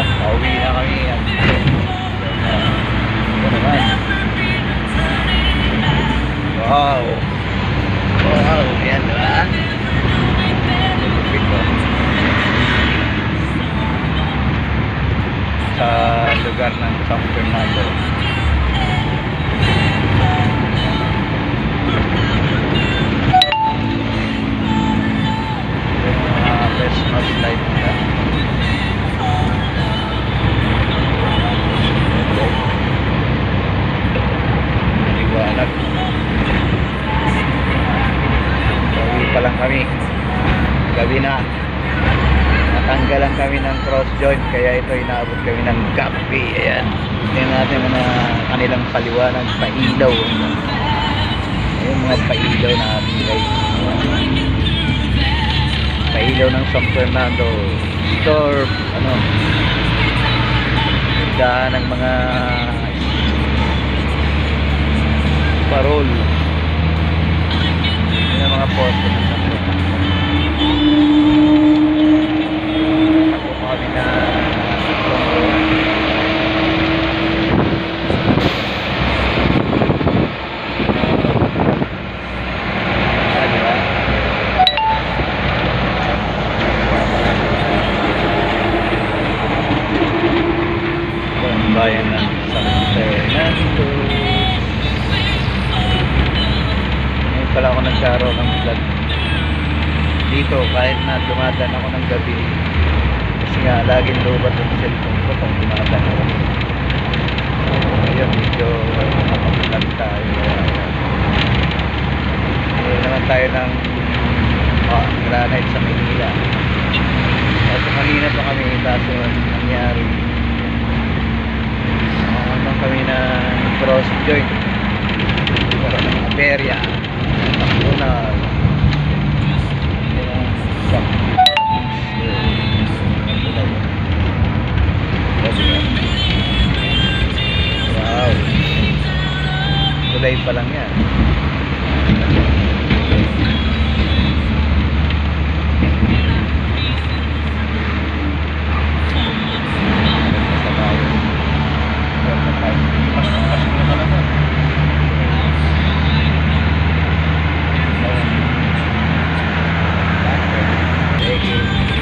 na, pauwi na kami. Ito naman. Wow! Wow! Ayan, diba? sa lugar ng San Fernando. Kami. Gabi na. Natanggalan kami ng cross joint kaya ito inaabot kami ng gabi. Ayan. Tingnan natin mga kanilang paliwanag, pailaw. Ayun mga pailaw na ating. Pailaw ng San Fernando store, ano, tindahan ng mga bayan ng San Fernando. Ngayon pala ako nagkaroon ng vlog. Dito kahit na dumadaan ako ng gabi kasi nga laging lobat ang cellphone ko pag dumadaan ako. Ngayon medyo nakapag tayo. Hindi naman tayo ng ah, granite sa Manila. Kaso kanina pa kami kaso ang nangyari Nakakantang kami na cross joint pero ng aberya Tunal Wow. Tulay pa lang yan.